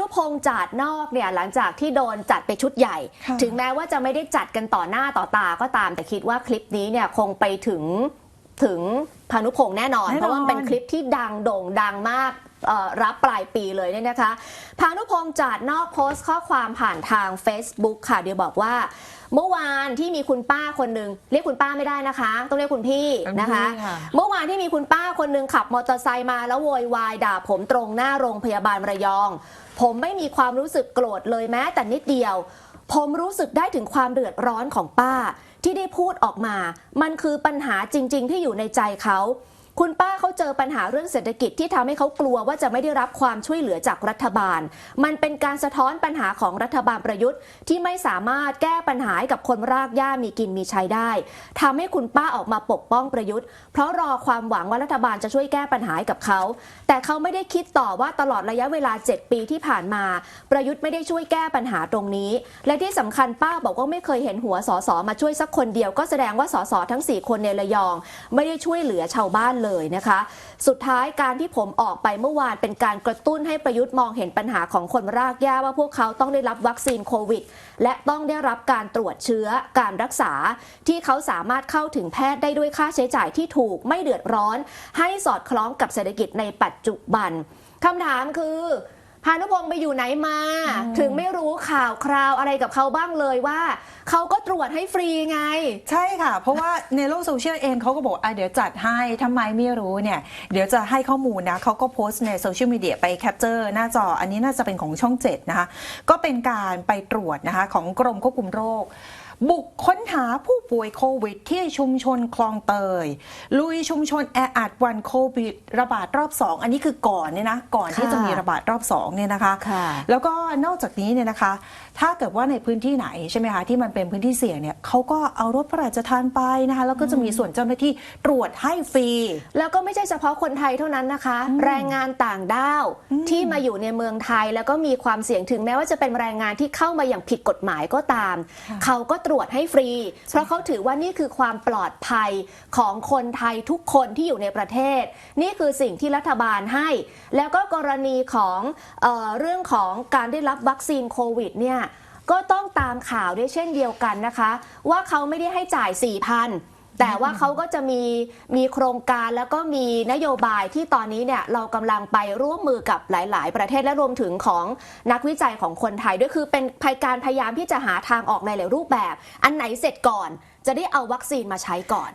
นุพงษ์จาดนอกเนี่ยหลังจากที่โดนจัดไปชุดใหญ่ค่ะถึงแม้ว่าจะไม่ได้จัดกันต่อหน้าต่อตาก็ตามแต่คิดว่าคลิปนี้เนี่ยคงไปถึง ถึงพานุพงษ์แน่นอนแน่นอน เพราะว่ามันเป็นคลิปที่ดังโด่งดังมากเอ่อรับปลายปีเลยเนี่ยนะคะ พานุพงษ์จาดนอกโพสต์ข้อความผ่านทาง Facebook ค่ะ เดี๋ยวบอกว่า เมื่อวานที่มีคุณป้าคนหนึ่งเรียกคุณป้าไม่ได้นะคะ ต้องเรียกคุณพี่นะคะคุณพี่ค่ะเมื่อวานที่มีคุณป้าคนหนึ่งขับมอเตอร์ไซค์มาแล้วโวยวายด่าผมตรงหน้าโรงพยาบาลระยอง ผมไม่มีความรู้สึกโกรธเลยแม้แต่นิดเดียว ผมรู้สึกได้ถึงความเดือดร้อนของป้า ที่ได้พูดออกมา มันคือปัญหาจริง ๆ ที่อยู่ในใจเขา คุณป้าเขาเจอปัญหาเรื่องเศรษฐกิจที่ทำให้เขากลัวว่าจะไม่ได้รับความช่วยเหลือจากรัฐบาล มันเป็นการสะท้อนปัญหาของรัฐบาลประยุทธ์ ที่ไม่สามารถแก้ปัญหาให้กับคนรากหญ้ามีกินมีใช้ได้ทำให้คุณป้าออกมาปกป้องประยุทธ์ เพราะรอความหวังว่ารัฐบาลจะช่วยแก้ปัญหาให้กับเขา แต่เขาไม่ได้คิดต่อว่าตลอดระยะเวลา 7 ปีที่ผ่านมา ประยุทธ์ไม่ได้ช่วยแก้ปัญหาตรงนี้ และที่สำคัญป้าบอกว่าไม่เคยเห็นหัวสสมาช่วยสักคนเดียว ก็แสดงว่าสสทั้ง 4 คนในระยอง ไม่ได้ช่วยเหลือชาวบ้านเลยนะคะ สุดท้ายการที่ผมออกไปเมื่อวานเป็นการกระตุ้นให้ประยุทธ์มองเห็นปัญหาของคนรากหญ้าว่าพวกเขาต้องได้รับวัคซีนโควิด และต้องได้รับการตรวจเชื้อการรักษา ที่เขาสามารถเข้าถึงแพทย์ได้ด้วยค่าใช้จ่ายที่ถูกไม่เดือดร้อน ให้สอดคล้องกับเศรษฐกิจในปัจจุบันคำถามคือ พานุพงศ์ไปอยู่ไหนมา ถึงไม่รู้ข่าวคราวอะไรกับเขาบ้างเลยว่า เขาก็ตรวจให้ฟรีไง ใช่ค่ะ เพราะว่าในโลกโซเชียลเองเขาก็บอกอะเดี๋ยวจัดให้ทำไมไม่รู้เนี่ย เดี๋ยวจะให้ข้อมูลนะเขาก็โพสต์ในโซเชียลมีเดียไปแคปเจอร์หน้าจอ อันนี้น่าจะเป็นของช่อง 7 นะคะ ก็เป็นการไปตรวจนะคะของกรมควบคุมโรคบุกค้นหาผู้ป่วยโควิด ที่ชุมชนคลองเตย ลุยชุมชนแออัดวันโควิด ระบาดรอบ2อันนี้คือก่อนเนี่ยนะก่อนที่ค่ะจะมีระบาดรอบ2เนี่ยนะคะค่ะแล้วก็นอกจากนี้เนี่ยนะคะ ถ้าเกิดว่าในพื้นที่ไหนใช่ไหมคะที่มันเป็นพื้นที่เสี่ยงเนี่ยเขาก็เอารถพระราชทานไปนะคะแล้วก็จะมีส่วนเจ้าหน้าที่ตรวจให้ฟรี แล้วก็ไม่ใช่เฉพาะคนไทยเท่านั้นนะคะ แรงงานต่างด้าวที่มาอยู่ในเมืองไทยแล้วก็มีความเสี่ยงถึงแม้ว่าจะเป็นแรงงานที่เข้ามาอย่างผิดกฎหมายก็ตามค่ะเขาก็ตรวจให้ฟรี เพราะเขาถือว่านี่คือความปลอดภัยของคนไทยทุกคนที่อยู่ในประเทศ นี่คือสิ่งที่รัฐบาลให้ แล้วก็กรณีของเออเรื่องของการได้รับวัคซีนโควิดเนี่ยก็ต้องตามข่าวด้วยเช่นเดียวกันนะคะ ว่าเขาไม่ได้ให้จ่าย4,000 แต่ว่าเขาก็จะมีมีโครงการแล้วก็มีนโยบายที่ตอนนี้เนี่ยเรากำลังไปร่วมมือกับหลาย ๆ ประเทศและรวมถึงของนักวิจัยของคนไทยด้วยคือเป็นภายการพยายามที่จะหาทางออกในหลายรูปแบบ อันไหนเสร็จก่อน จะได้เอาวัคซีนมาใช้ก่อน